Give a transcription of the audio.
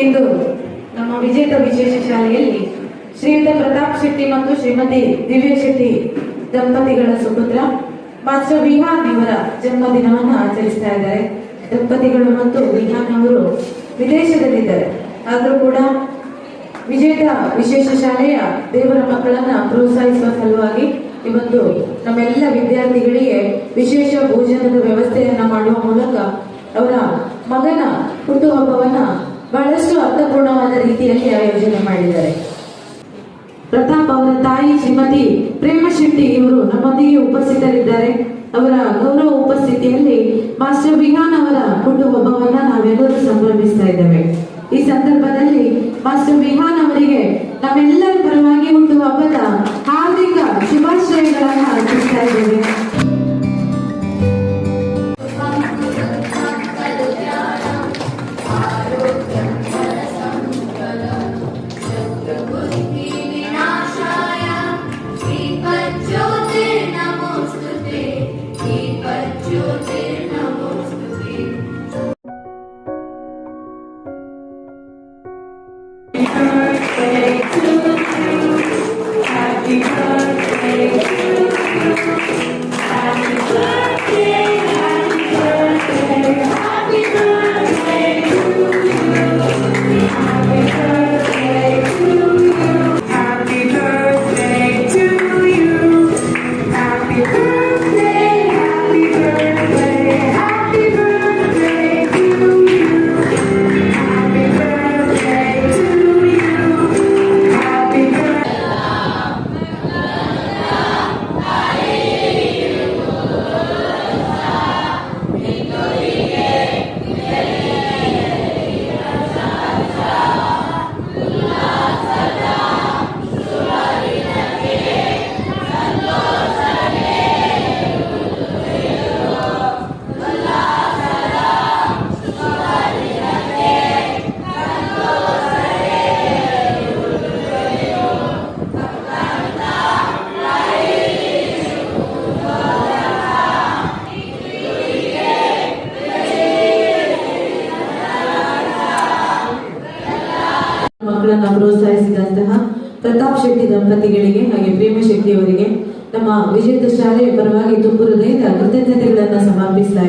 ಇಂದು ನಮ್ಮ ವಿಜೇತ ವಿಶೇಷ ಶಾಲೆಯಲ್ಲಿ ಶ್ರೀಯುತ ಪ್ರತಾಪ್ ಶೆಟ್ಟಿ ಮತ್ತು ಶ್ರೀಮತಿ ದಿವ್ಯ ಶೆಟ್ಟಿ ದಂಪತಿಗಳ ಸುಪುತ್ರ ಮಾಸ್ಟರ್ ವಿಹಾನ್ ಇವರ ಜನ್ಮದಿನವನ್ನು ಆಚರಿಸ್ತಾ ಇದ್ದಾರೆ. ದಂಪತಿಗಳು ಮತ್ತು ವಿಹಾನ್ ಅವರು ವಿದೇಶದಲ್ಲಿದ್ದಾರೆ. ಆದರೂ ಕೂಡ ವಿಜೇತ ವಿಶೇಷ ಶಾಲೆಯ ದೇವರ ಮಕ್ಕಳನ್ನ ಪ್ರೋತ್ಸಾಹಿಸುವ ಸಲುವಾಗಿ ಇವತ್ತು ನಮ್ಮೆಲ್ಲ ವಿದ್ಯಾರ್ಥಿಗಳಿಗೆ ವಿಶೇಷ ಭೋಜನದ ವ್ಯವಸ್ಥೆಯನ್ನ ಮಾಡುವ ಮೂಲಕ ಅವರ ಮಗನ ಹುಟ್ಟುಹಬ್ಬವನ್ನ ಬಹಳಷ್ಟು ಅರ್ಥಪೂರ್ಣವಾದ ರೀತಿಯಲ್ಲಿ ಆಯೋಜನೆ ಮಾಡಿದ್ದಾರೆ. ಪ್ರತಾಪ್ ಅವರ ತಾಯಿ ಶ್ರೀಮತಿ ಪ್ರೇಮ ಶೆಟ್ಟಿ ಇವರು ನಮ್ಮೊಂದಿಗೆ ಉಪಸ್ಥಿತರಿದ್ದಾರೆ. ಅವರ ಗೌರವ ಉಪಸ್ಥಿತಿಯಲ್ಲಿ ಮಾಸ್ಟರ್ ವಿಹಾನ್ ಅವರ ಹುಟ್ಟುಹಬ್ಬವನ್ನ ನಾವೆಲ್ಲರೂ ಸಂಭ್ರಮಿಸ್ತಾ ಇದ್ದೇವೆ. ಈ ಸಂದರ್ಭದಲ್ಲಿ ಮಾಸ್ಟರ್ ವಿಹಾನ್ ಅವರಿಗೆ ನಾವೆಲ್ಲರ ಪರವಾಗಿ ಹುಟ್ಟುಹಬ್ಬದ ಹಾರ್ದಿಕ ಶುಭಾಶಯಗಳನ್ನು ಅರ್ಪಿಸ್ತಾ ಇದ್ದೇವೆ. ಮಕ್ಕಳನ್ನ ಪ್ರೋತ್ಸಾಹಿಸಿದಂತಹ ಪ್ರತಾಪ್ ಶೆಟ್ಟಿ ದಂಪತಿಗಳಿಗೆ ಹಾಗೆ ಪ್ರೇಮ ಶೆಟ್ಟಿ ಅವರಿಗೆ ನಮ್ಮ ವಿಜೇತ ಶಾಲೆಯ ಪರವಾಗಿ ತುಂಬು ಹೃದಯದ ಕೃತಜ್ಞತೆಗಳನ್ನ ಸಮರ್ಪಿಸ್ತಾ